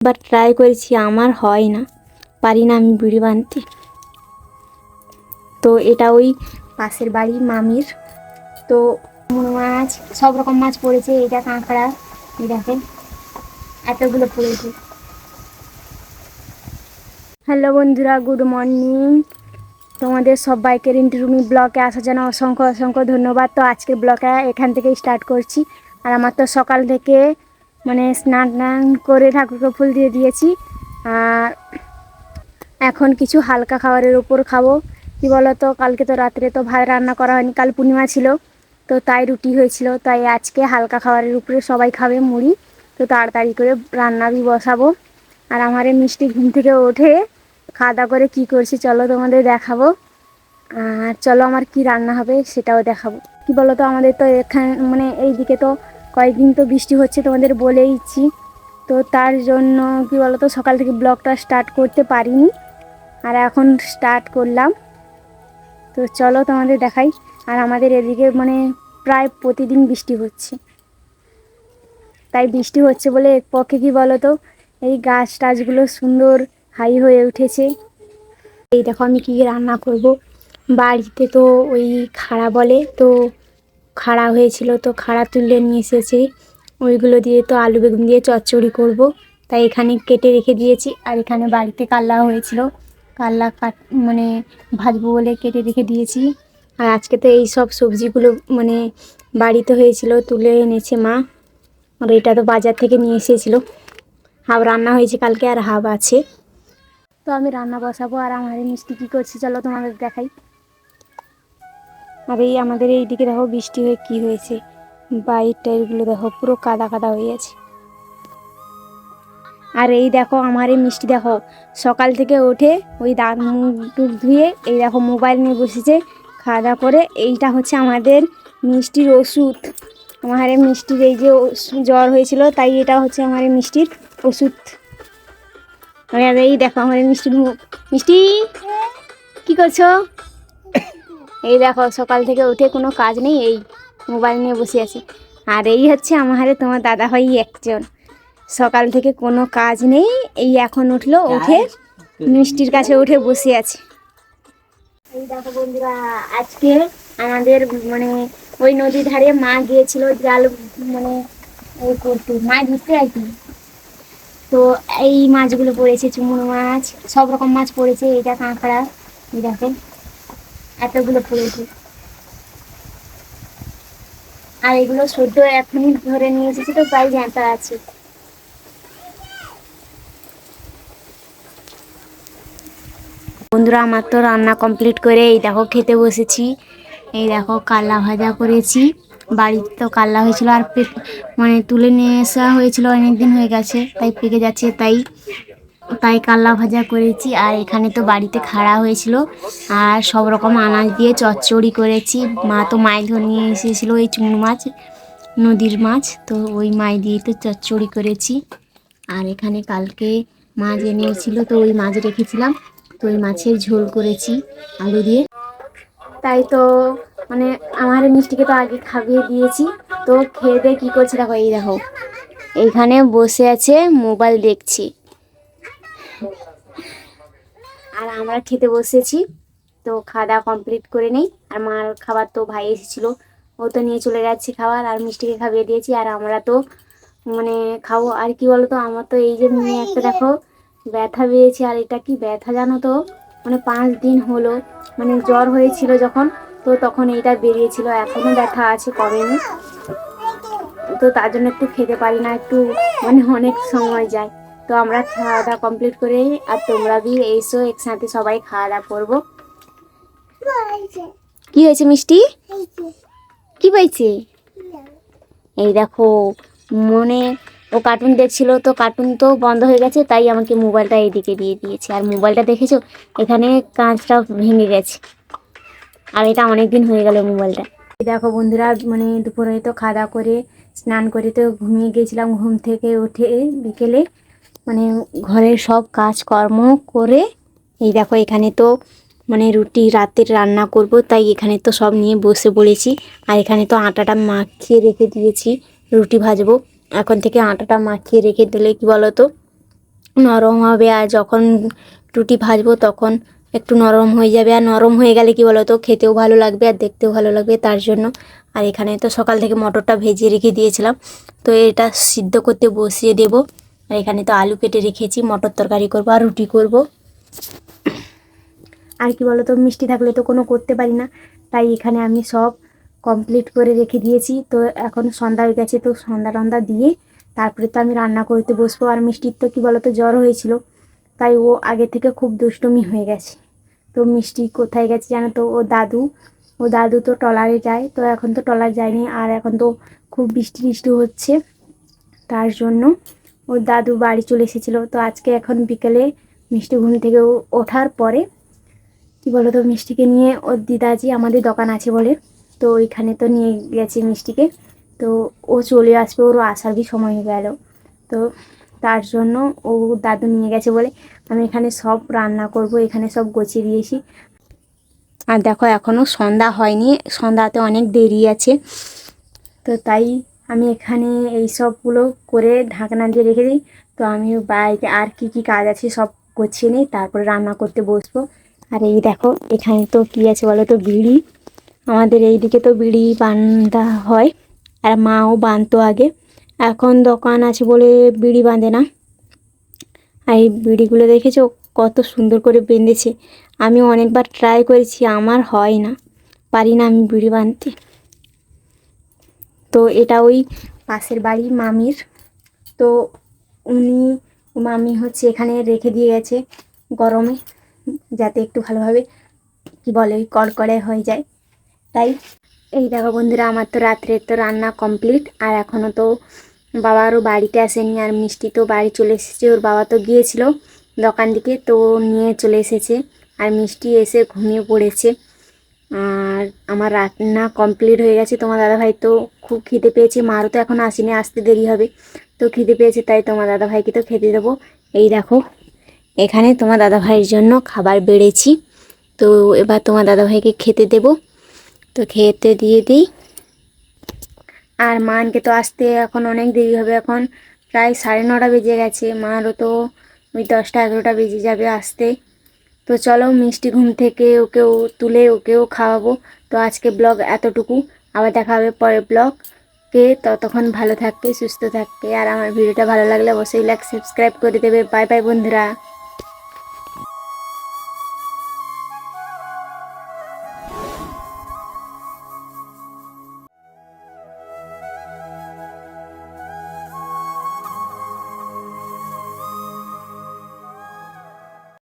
এবার ট্রাই করেছি, আমার হয় না। পারি না আমি বিড়ি বানতে। তো এটা ওই পাশের বাড়ি মামির। তো মাছ, সব রকম মাছ পড়েছে এটা কাঁকড়া দেখেন, এতগুলো পড়েছে। হ্যালো বন্ধুরা গুড মর্নিং তোমাদের সবাইকে রিন্টু রুমি ব্লকে আসার জন্য অসংখ্য অসংখ্য ধন্যবাদ। তো আজকের ব্লকে এখান থেকেই স্টার্ট করছি। আর আমার তো সকাল থেকে মানে স্নান টান করে ঠাকুরকে ফুল দিয়ে দিয়েছি। আর এখন কিছু হালকা খাবারের উপর খাব। কি বলতো, কালকে তো রাত্রে তো ভাত রান্না করা হয়নি, কাল পূর্ণিমা ছিল। তো তাই রুটি হয়েছিল, তাই আজকে হালকা খাবারের উপরে সবাই খাবে মুড়ি। তো তাড়াতাড়ি করে রান্না বি বসাবো। আর আমার মিষ্টি ঘুম থেকে ওঠে, খাওয়া দাওয়া করে কী করছি চলো তোমাদের দেখাবো। আর চলো আমার কি রান্না হবে সেটাও দেখাবো। কি বলো তো আমাদের তো এখানে মানে এইদিকে তো কয়েকদিন তো বৃষ্টি হচ্ছে তোমাদের বলেইছি। তো তার জন্য কি বলো তো সকাল থেকে ব্লগটা স্টার্ট করতে পারিনি। আর এখন স্টার্ট করলাম। তো চলো তোমাদের দেখাই। আর আমাদের এদিকে মানে প্রায় প্রতিদিন বৃষ্টি হচ্ছে। তাই বৃষ্টি হচ্ছে বলে এক পক্ষে কি বলো তো এই গাছ টাছগুলো সুন্দর হাই হয়ে উঠেছে। এই দেখো আমি কী রান্না করব। বাড়িতে তো ওই খাড়া বলে, তো খাড়া হয়েছিল তো খাড়া তুলে নিয়ে এসেছি। ওইগুলো দিয়ে তো আলু বেগুন দিয়ে চচ্চড়ি করব। তাই এখানে কেটে রেখে দিয়েছি। আর এখানে বাড়িতে কাল্লা হয়েছিল। কাল্লা কাট মানে ভাজবো বলে কেটে রেখে দিয়েছি। আর আজকে তো এই সব সবজিগুলো মানে বাড়িতে হয়েছিল, তুলে এনেছে মা। আর এটা তো বাজার থেকে নিয়ে এসেছিল। হাফ রান্না হয়েছে কালকে আর হাফ আছে। তো আমি রান্না বসাবো। আর আমার মিষ্টি কী করছে চলো তোমাদের দেখাই। আর এই আমাদের এই দিকে দেখো বৃষ্টি হয়ে কি হয়েছে। বাইর টাইরগুলো দেখো পুরো কাদা কাদা হয়ে গেছে। আর এই দেখো আমার এই মিষ্টি দেখো, সকাল থেকে উঠে ওই দাঁত মুখ টুক ধুয়ে এই দেখো মোবাইল নিয়ে বসেছে, খাওয়া দাওয়া করে। এইটা হচ্ছে আমাদের মিষ্টির ওষুধ। আমার এই মিষ্টির এই যে জ্বর হয়েছিল, তাই এটা হচ্ছে আমার এই মিষ্টির ওষুধ। আর এই দেখো আমার মিষ্টির মুখ মিষ্টি, কি করছ? এই দেখো সকাল থেকে উঠে কোনো কাজ নেই এই মোবাইল নিয়ে বসে আছি। আর এই হচ্ছে আমার তোমার দাদা ভাই একজন। সকাল থেকে কোনো কাজ নেই এই এখন উঠল উঠে মিষ্টির কাছে উঠে বসে আছে। এই দেখো বন্ধুরা আজকে আমাদের মানে ওই নদীর ধারে মা গিয়েছিল জাল মানে ওই করতে মাছ ধরতে আর কি। তো এই মাছগুলো পড়েছে চুমুর মাছ সব রকম মাছ পড়েছে এটা কাঁকড়া এই দেখেন এতগুলো পড়েছে আর এগুলো সদ্য এখনই ধরে নিয়ে এসেছি তো, প্রায় জ্যাঁতা আছে। বন্ধুরা, আমার তো রান্না কমপ্লিট করে এই দেখো খেতে বসেছি। এই দেখো কাল্লা ভাজা করেছি। বাড়িতে তো কাল্লা হয়েছিল আর মানে তুলে নিয়ে আসা হয়েছিল অনেক দিন হয়ে গেছে, তাই পেকে যাচ্ছে, তাই তাই কাল্লা ভাজা করেছি আর এখানে তো বাড়িতে খাড়া হয়েছিল। আর সব রকম আনাজ দিয়ে চচ্চড়ি করেছি। মা তো মাছ ধরে নিয়ে এসেছিল ওই চুন মাছ, নদীর মাছ, তো ওই মাছ দিয়ে তো চচ্চড়ি করেছি। আর এখানে কালকে মাছ এনেছিল, তো ওই মাছ রেখেছিলাম। তো ওই মাছের ঝোল করেছি আলু দিয়ে। তাই তো মানে আমার মিষ্টিকে তো আগে খাইয়ে দিয়েছি। তো খেয়ে দিয়ে কী করছে দেখো, এই দেখো। এইখানে বসে আছে, মোবাইল দেখছি। আর আমরা খেতে বসেছি, তো খাওয়া দাওয়া কমপ্লিট করে নেই। আর মার খাবার তো ভাই এসেছিল, ও তো নিয়ে চলে যাচ্ছে খাবার, আর মিষ্টিকে খাইয়ে দিয়েছি, আর আমরা তো মানে খাব। আর কি বলতো, আমার তো এই যে মেয়ে একটা দেখো, ব্যথা পেয়েছে। আর এটা কি ব্যথা জানো তো? মানে পাঁচ দিন হলো মানে জ্বর হয়েছিল যখন, তো তখন এইটা বেরিয়েছিল। এখনও ব্যথা আছে কমেনি তো তার জন্য একটু খেতে পারি না, একটু মানে অনেক সময় যায়। তো আমরা খাওয়া দাওয়া কমপ্লিট করে আর তোমরা বি এসো একসাথে সবাই খাওয়া দাওয়া করব কি হয়েছে মিষ্টি? কি পাইছে এই দেখো মনে ও কার্টুন দেখছিল তো কার্টুন তো বন্ধ হয়ে গেছে তাই আমাকে মোবাইলটা এইদিকে দিয়ে দিয়েছে। আর মোবাইলটা দেখেছ? এখানে কাঁচটা ভেঙে গেছে। আর এটা অনেক দিন হয়ে গেল মোবাইলটা এই দেখো বন্ধুরা মানে দুপুরে তো খাওয়া দাওয়া করে স্নান করে তো ঘুমিয়ে গেছিলাম ঘুম থেকে উঠে বিকেলে। মানে ঘরের সব কাজকর্ম করে, এই দেখো এখানে তো মানে রুটি রাতের রান্না করব, তাই এখানে তো সব নিয়ে বসে পড়েছি। আর এখানে তো আটাটা মাখিয়ে রেখে দিয়েছি, রুটি ভাজবো। এখন থেকে আটাটা মাখিয়ে রেখে দিলে কি বলো তো নরম হবে। আর যখন রুটি ভাজবো তখন একটু নরম হয়ে যাবে। আর নরম হয়ে গেলে কি বলতো, খেতেও ভালো লাগবে আর দেখতেও ভালো লাগবে তার জন্য। আর এখানে তো সকাল থেকে মটরটা ভেজিয়ে রেখে দিয়েছিলাম, তো এটা সিদ্ধ করতে বসিয়ে দেব। আর এখানে তো আলু কেটে রেখেছি, মটর তরকারি করব আর রুটি করব। আর কি বলতো, মিষ্টি থাকলে তো কোনো করতে পারি না, তাই এখানে আমি সব কমপ্লিট করে রেখে দিয়েছি। তো এখন সন্ধ্যা হয়ে গেছে, তো সন্ধ্যা টন্ধা দিয়ে তারপরে তো আমি রান্না করতে বসবো। আর মিষ্টির তো কী বলতো, জ্বর হয়েছিল, তাই ও আগে থেকে খুব দুষ্টুমি হয়ে গেছে। তো মিষ্টি কোথায় গেছে জানো তো, ও দাদু ও দাদু তো টলারে যায়, তো এখন তো টলার যায়নি। আর এখন তো খুব বৃষ্টি বৃষ্টি হচ্ছে, তার জন্য ওর দাদু বাড়ি চলে এসেছিল। তো আজকে এখন বিকেলে মিষ্টি ঘুম থেকে ওঠার পরে, কি বলো তো মিষ্টিকে নিয়ে ওর দিদাজি আমাদের দোকান আছে বলে, তো ওইখানে তো নিয়ে গেছে মিষ্টিকে। তো ও চলে আসবে ওরও আসার কি সময় হয়ে গেল। তো তার জন্য ও দাদু নিয়ে গেছে বলে, আমি এখানে সব রান্না করব, এখানে সব গুছিয়ে দিয়েছি। আর দেখো এখনও সন্ধ্যা হয়নি, সন্ধ্যাতে অনেক দেরি আছে। তো তাই আমি এখানে এই সবগুলো করে ঢাকনা দিয়ে রেখে দিই। তো আমি বাইরে আর কি কি কাজ আছে সব গুছিয়ে নিই, তারপরে রান্না করতে বসবো। আর এই দেখো, এখানে তো কী আছে বলো তো, বিড়ি। আমাদের এই দিকে তো বিড়ি বান্ধা হয়, আর মাও বাঁধতো আগে। এখন দোকান আছে বলে বিড়ি বাঁধে না। আর এই বিড়িগুলো দেখেছ, কত সুন্দর করে বেঁধেছে। আমি অনেকবার ট্রাই করেছি, আমার হয় না। পারি না আমি বিড়ি বাঁধতে। তো এটা ওই পাশের বাড়ি মামির। তো উনি, মামি হচ্ছে এখানে রেখে দিয়ে গেছে গরমে, যাতে একটু ভালোভাবে, কি বলে, ওই কড়কড়ে হয়ে যায়। তাই, এই দেখো বন্ধুরা, আমার তো রাত্রে তো রান্না কমপ্লিট আর এখনও তো বাবারও বাড়িতে আসেনি, আর মিষ্টি তো বাড়ি চলে এসেছে, ওর বাবা তো গিয়েছিল দোকান দিকে, তো নিয়ে চলে এসেছে, আর মিষ্টি এসে ঘুমিয়ে পড়েছে। আর আমার রান্না কমপ্লিট হয়ে গেছে। তোমার দাদাভাই তো খুব খিদে পেয়েছে। মারও তো এখন আসেনি, আসতে দেরি হবে। তো খিদে পেয়েছে, তাই তোমার দাদাভাইকে তো খেতে দেবো। এই দেখো, এখানে তোমার দাদাভাইয়ের জন্য খাবার বেড়েছি। তো এবার তোমার দাদাভাইকে খেতে দেবো। তো খেতে দিয়ে দিই। আর মানকে তো আসতে এখন অনেক দেরি হবে। এখন প্রায় সাড়ে নটা বেজে গেছে। মারও তো ওই দশটা এগারোটা বেজে যাবে আসতে। তো চলো মিষ্টি ঘুম থেকে ওকেও তুলে ওকেও খাওয়াবো। তো আজকে ব্লগ এতটুকু। আবার দেখা হবে পরের ব্লগ কে। ততক্ষণ ভালো থাকবে সুস্থ থাকবে আর আমার ভিডিওটা ভালো লাগলে অবশ্যই লাইক সাবস্ক্রাইব করে দেবে। বাই বাই বন্ধুরা।